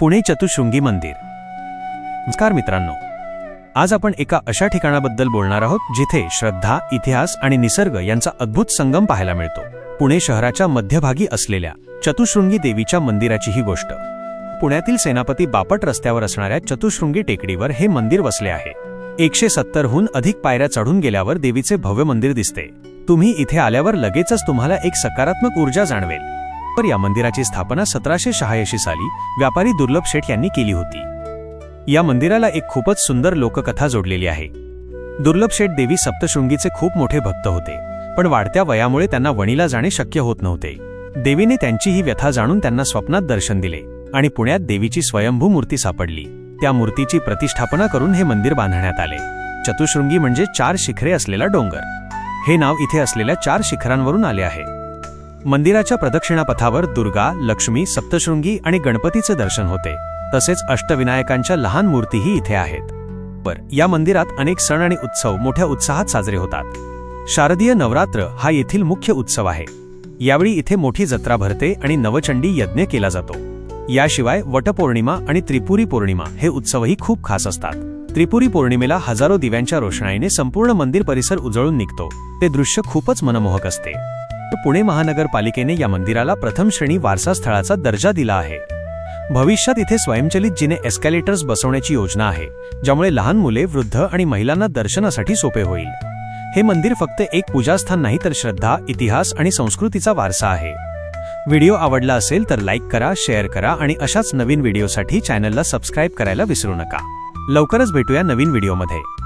पुणे चतुशृंगी मंदिर. नमस्कार मित्रांनो आज आपण एका अशा ठिकाणाबद्दल बोलणार आहोत जिथे श्रद्धा इतिहास आणि निसर्ग यांचा अद्भुत संगम पाहायला मिळतो. पुणे शहराच्या मध्यभागी असलेल्या चतुशृंगी देवीच्या मंदिराची ही गोष्ट. पुण्यातील सेनापती बापट रस्त्यावर असणाऱ्या चतुशृंगी टेकडीवर हे मंदिर वसले आहे. एकशे सत्तरहून अधिक पायऱ्या चढून गेल्यावर देवीचे भव्य मंदिर दिसते. तुम्ही इथे आल्यावर लगेचच तुम्हाला एक सकारात्मक ऊर्जा जाणवेल. तर या मंदिराची स्थापना सतराशे शहाऐंशी साली व्यापारी दुर्लभ शेठ यांनी केली होती. या मंदिराला एक खूपच सुंदर लोककथा जोडलेली आहे. दुर्लभ शेठ देवी सप्तशृंगीचे खूप मोठे भक्त होते पण वाढत्या वयामुळे त्यांना वणीला जाणे शक्य होत नव्हते. देवीने त्यांची ही व्यथा जाणून त्यांना स्वप्नात दर्शन दिले आणि पुण्यात देवीची स्वयंभू मूर्ती सापडली. त्या मूर्तीची प्रतिष्ठापना करून हे मंदिर बांधण्यात आले. चतुशृंगी म्हणजे चार शिखरे असलेला डोंगर. हे नाव इथे असलेल्या चार शिखरांवरून आले आहे. मंदिराच्या प्रदक्षिणापथावर दुर्गा लक्ष्मी सप्तशृंगी आणि गणपतीचे दर्शन होते. तसेच अष्टविनायकांच्या लहान मूर्तीही इथे आहेत. बर या मंदिरात अनेक सण आणि उत्सव मोठ्या उत्साहात साजरे होतात. शारदीय नवरात्र हा येथील मुख्य उत्सव आहे. यावेळी इथे मोठी जत्रा भरते आणि नवचंडी यज्ञ केला जातो. याशिवाय वटपौर्णिमा आणि त्रिपुरी पौर्णिमा हे उत्सवही खूप खास असतात. त्रिपुरी पौर्णिमेला हजारो दिव्यांच्या रोषणाईने संपूर्ण मंदिर परिसर उजळून निघतो. ते दृश्य खूपच मनमोहक असते. पुणे महानगरपालिकेने या मंदिराला प्रथम श्रेणी वारसा स्थळाचा दर्जा दिला आहे. भविष्यात इथे स्वयंचलित जिने एस्कॅलेटर्स बसवण्याची योजना आहे ज्यामुळे लहान मुले वृद्ध आणि महिलांना दर्शनासाठी सोपे होईल. हे मंदिर फक्त एक पूजास्थान नाही तर श्रद्धा इतिहास आणि संस्कृतीचा वारसा आहे. व्हिडिओ आवडला असेल तर लाईक करा शेअर करा आणि अशाच नवीन व्हिडिओसाठी चॅनलला सबस्क्राईब करायला विसरू नका. लवकरच भेटूया नवीन व्हिडिओमध्ये.